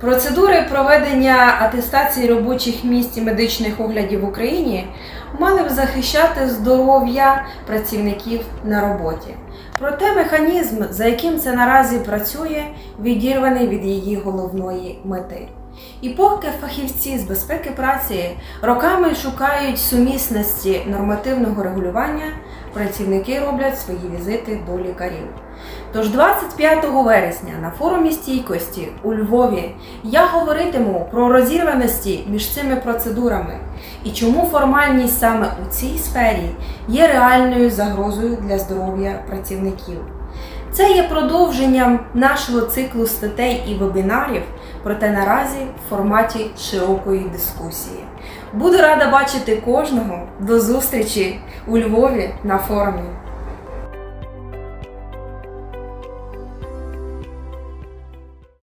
Процедури проведення атестації робочих місць і медичних оглядів в Україні мали б захищати здоров'я працівників на роботі. Проте механізм, за яким це наразі працює, відірваний від її головної мети. І поки фахівці з безпеки праці роками шукають сумісності нормативного регулювання, працівники роблять свої візити до лікарів. Тож 25 вересня на форумі стійкості у Львові я говоритиму про розірваності між цими процедурами і чому формальність саме у цій сфері є реальною загрозою для здоров'я працівників. Це є продовженням нашого циклу статей і вебінарів, проте наразі в форматі широкої дискусії. Буду рада бачити кожного. До зустрічі у Львові на форумі.